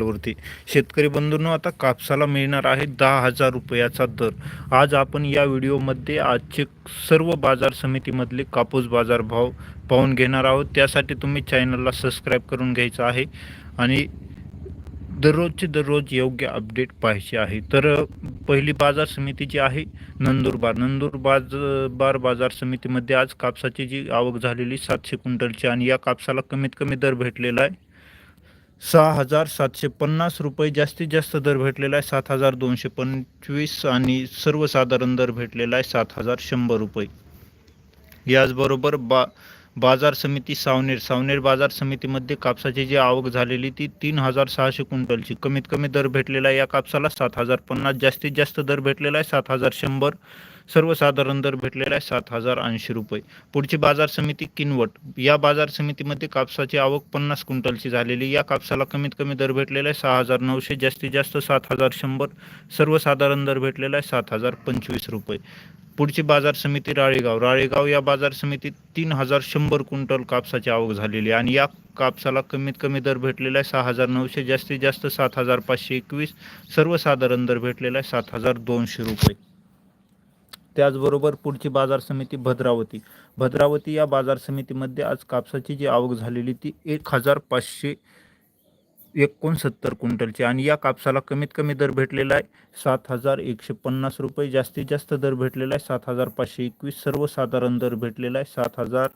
वरती शेतकरी बंधूंनो आता कापसाला मिळणार आहे दहा हजार रुपयाचा दर. आज आपण या व्हिडिओमध्ये आजचे सर्व बाजार समितीमधले कापूस बाजार भाव पाहून घेणार आहोत. त्यासाठी तुम्ही चॅनलला सबस्क्राईब करून घ्यायचं आहे आणि दररोजचे दररोज योग्य अपडेट पाहिजे आहे. तर पहिली बाजार समिती जी आहे नंदुरबार. नंदुरबार बार बाजार समितीमध्ये आज कापसाची जी आवक झालेली सातशे क्विंटलची आणि या कापसाला कमीत कमी दर भेटलेला आहे सहा हजार सातशे पन्नास रुपये जास्तीत जास्त दर भेटलेला आहे. सात हजार दोनशे पंचवीस आणि सर्वसाधारण दर भेटलेला आहे. सात हजार शंभर रुपये. याचबरोबर बा बाजार समिती सावनेर. सावनेर बाजार समितीमध्ये कापसाची जी आवक झालेली ती तीन हजार सहाशे क्विंटलची. कमीत कमी दर भेटलेला आहे या कापसाला सात हजार पन्नास. जास्तीत जास्त दर भेटलेला आहे सात हजार शंभर. सर्वसाधारण दर भेटलेला आहे सात हजार ऐंशी रुपये. पुढची बाजार समिती किनवट. या बाजार समितीमध्ये कापसाची आवक पन्नास क्विंटलची झालेली या कापसाला कमीत कमी दर भेटलेला आहे सहा हजार नऊशे जास्तीत जास्त सात हजार शंभर. सर्वसाधारण दर भेटलेला आहे सात हजार पंचवीस रुपये. पुढची बाजार समिती राळेगाव. राळेगाव या बाजार समितीत तीन हजार शंभर क्विंटल कापसाची आवक झालेली आहे आणि या कापसाला कमीत कमी दर भेटलेला आहे सहा हजार नऊशे जास्तीत जास्त सात हजार पाचशे एकवीस. सर्वसाधारण दर भेटलेला आहे सात हजार दोनशे रुपये. त्याचबरोबर पुढची बाजार समिती भद्रावती. भद्रावती या बाजार समितीमध्ये आज कापसाची जी आवक झालेली ती एक हजार पाचशे एकोणसत्तर क्विंटलची आणि या कापसाला कमीत कमी दर भेटलेला आहे सात हजार एकशे पन्नास रुपये जास्तीत जास्त दर भेटलेला आहे सात हजार पाचशे एकवीस सर्वसाधारण दर भेटलेला आहे सात हजार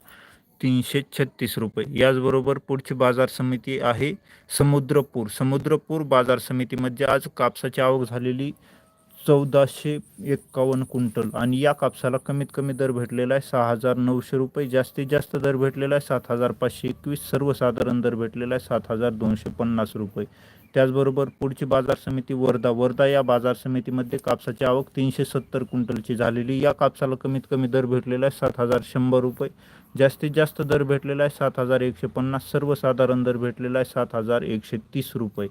तीनशे छत्तीस रुपये. याचबरोबर पुढची बाजार समिती आहे समुद्रपूर. समुद्रपूर बाजार समितीमध्ये आज कापसाची आवक झालेली चौदाशे एक्कावन्न क्विंटल. आणि या कापसाला कमीत कमी दर भेटलेला आहे सहा हजार नऊशे रुपये. जास्तीत जास्त दर भेटलेला आहे सात हजार पाचशे एकवीस. सर्वसाधारण दर भेटलेला आहे सात हजार दोनशे पन्नास रुपये. त्याचबरोबर पुढची बाजार समिती वर्धा. वर्धा या बाजार समितीमध्ये कापसाची आवक तीनशे सत्तर क्विंटलची झालेली. या कापसाला कमीत कमी दर भेटलेला आहे सात हजार शंभर रुपये. जास्तीत जास्त दर भेटलेला आहे सात हजार एकशे पन्नास. सर्वसाधारण दर भेटलेला आहे सात हजार एकशे तीस रुपये.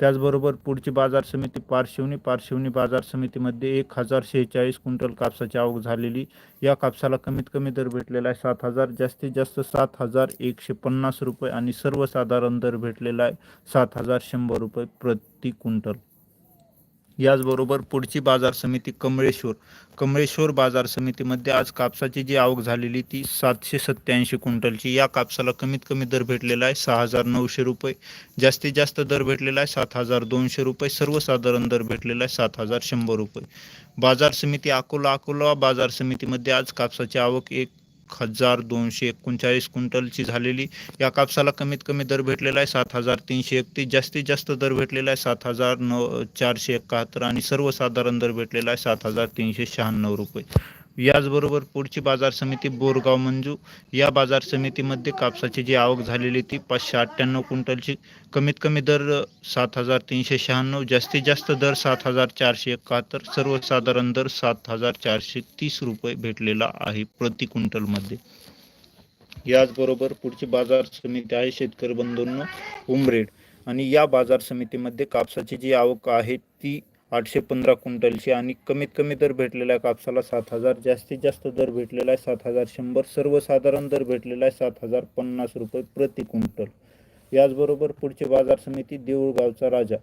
त्याचबरोबर पुढची बाजार समिती पारशिवनी पारशिवनी बाजार समितीमध्ये एक हजार शेहेचाळीस क्विंटल कापसाची आवक झालेली. या कापसाला कमीत कमी दर भेटलेला आहे सात हजार जास्तीत जास्त सात हजार एकशे पन्नास रुपये आणि सर्वसाधारण दर भेटलेला आहे सात हजार शंभर रुपये प्रति क्विंटल. याचबरोबर पुढची बाजार समिती कमळेश्वर कमळेश्वर बाजार समितीमध्ये आज कापसाची जी आवक झालेली ती सातशे सत्त्याऐंशी क्विंटलची. या कापसाला कमीत कमी दर भेटलेला आहे सहा हजार नऊशे रुपये. जास्तीत जास्त दर भेटलेला आहे सात हजार दोनशे रुपये. सर्वसाधारण दर भेटलेला आहे सात हजार शंभर रुपये. बाजार समिती अकोला अकोला बाजार समितीमध्ये आज कापसाची आवक एक हजार दोनशे एकोणचाळीस क्विंटलची झालेली. या कापसाला कमीत कमी दर भेटलेला आहे सात हजार तीनशे एकतीस जास्तीत जास्त दर भेटलेला आहे सात हजार नऊ चारशे एकाहत्तर आणि सर्वसाधारण दर भेटलेला आहे सात हजार तीनशे शहाण्णव रुपये. याचबरोबर पुढची बाजार समिती बोरगाव मंजू. या बाजार समितीमध्ये कापसाची जी आवक झालेली ती पाचशे अठ्ठ्याण्णव क्विंटलची. कमीत कमी दर सात हजार तीनशे शहाण्णव जास्तीत जास्त दर सात हजार चारशे एकाहत्तर सर्वसाधारण दर सात हजार चारशे तीस रुपये भेटलेला आहे प्रति क्विंटलमध्ये. याचबरोबर पुढची बाजार समिती आहे शेतकरी बंधूंनो उमरेड. आणि या बाजार समितीमध्ये कापसाची जी आवक आहे ती आठशे पंधरा क्विंटलची आणि कमीत कमी दर भेटलेला आहे कापसाला सात हजार जास्तीत जास्त दर भेटलेला आहे सात हजार शंभर सर्वसाधारण दर भेटलेला आहे सात हजार पन्नास रुपये प्रति क्विंटल. याचबरोबर पुढची बाजार समिती देऊळगावचा राजा.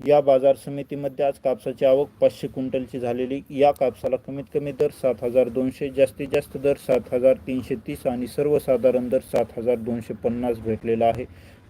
या बाजार समितीमध्ये आज कापसाची आवक पाचशे क्विंटलची झालेली. या कापसाला कमीत कमी दर सात हजार दोनशे जास्तीत जास्त दर सात हजार तीनशे तीस आणि सर्वसाधारण दर सात हजार दोनशे पन्नास भेटलेला आहे.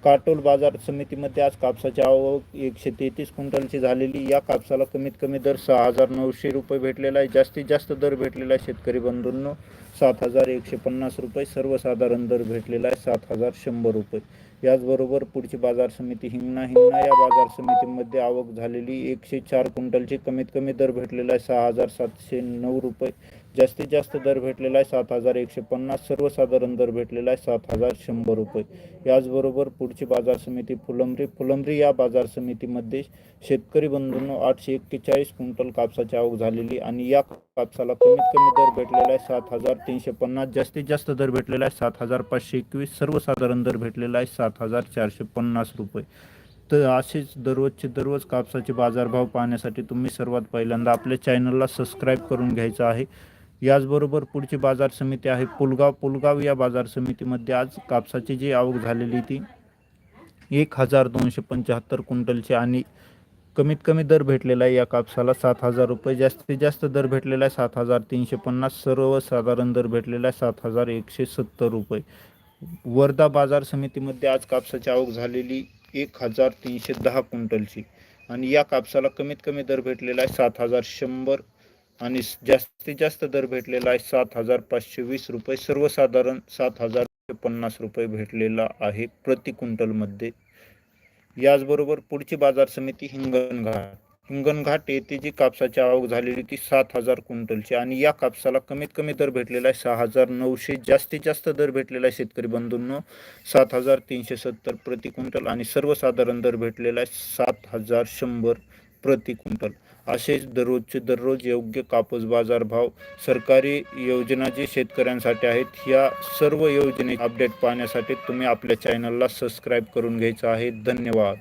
काटोल बाजार समितीमध्ये आज कापसाची आवक एकशे तेहतीस क्विंटलची झालेली. या कापसाला कमीत कमी दर सहा हजार नऊशे रुपये भेटलेला आहे. जास्तीत जास्त दर भेटलेला आहे शेतकरी बंधूंनो. सात हजार एकशे पन्नास रुपये सर्वसाधारण दर भेटलेला आहे सात हजार शंभर रुपये. याचबरोबर पुढची बाजार समिती हिंगणा हिंगणा या बाजार समितीमध्ये आवक झालेली एकशे चार क्विंटलची कमीत कमी दर भेटलेला आहे सहा हजार सातशे नऊ रुपये. जास्तीत जास्त दर भेटलेला आहे सात हजार एकशे पन्नास सर्वसाधारण दर भेटलेला आहे सात हजार शंभर रुपये. याचबरोबर पुढची बाजार समिती फुलंब्री. फुलंब्री या बाजार समितीमध्ये शेतकरी बंधूंनो आठशे एक्केचाळीस क्विंटल कापसाची आवक झालेली आणि या कापसाला कमीत कमी दर भेटलेला आहे सात हजार तीनशे पन्नास जास्तीत जास्त दर भेटलेला आहे सात हजार पाचशे एकवीस. सर्वसाधारण दर भेटलेला आहे सात हजार चारशे पन्नास रुपये. तर असेच दररोजचे दररोज कापसाचे बाजारभाव पाहण्यासाठी तुम्ही सर्वात पहिल्यांदा आपल्या चॅनलला सबस्क्राईब करून घ्यायचं आहे. याचबरोबर पुढची बाजार समिती आहे पुलगाव. पुलगाव या बाजार समितीमध्ये आज कापसाची जी आवक झालेली ती एक हजार दोनशे पंच्याहत्तर क्विंटलची आणि कमीत कमी दर भेटलेला आहे या कापसाला सात हजार रुपये. जास्तीत जास्त दर भेटलेला आहे सात हजार तीनशे पन्नास सर्वसाधारण दर भेटलेला आहे सात हजार एकशे सत्तर रुपये. वर्धा बाजार समितीमध्ये आज कापसाची आवक झालेली एक हजार तीनशे दहा क्विंटलची. आणि या कापसाला कमीत कमी दर भेटलेला आहे सात हजार शंभर आणि जास्तीत जास्त दर भेटलेला आहे सात हजार पाचशे वीस रुपये. सर्वसाधारण सात हजार पन्नास रुपये भेटलेला आहे प्रति क्विंटलमध्ये. याचबरोबर पुढची बाजार समिती हिंगणघाट. हिंगणघाट येथे जी कापसाची आवक झालेली ती सात हजार क्विंटलची आणि या कापसाला कमीत कमी दर भेटलेला आहे सहा हजार नऊशे जास्तीत जास्त दर भेटलेला आहे शेतकरी बंधूंनो. सात हजार तीनशे सत्तर प्रति क्विंटल आणि सर्वसाधारण दर भेटलेला आहे सात हजार शंभर प्रति क्विंटल. असेच दररोजचे दररोज योग्य कापूस बाजार भाव सरकारी योजना जे शेतकऱ्यांसाठी आहेत या सर्व योजने अपडेट पाहण्यासाठी तुम्ही आपल्या चॅनलला सबस्क्राईब करून घ्यायचं आहे. धन्यवाद.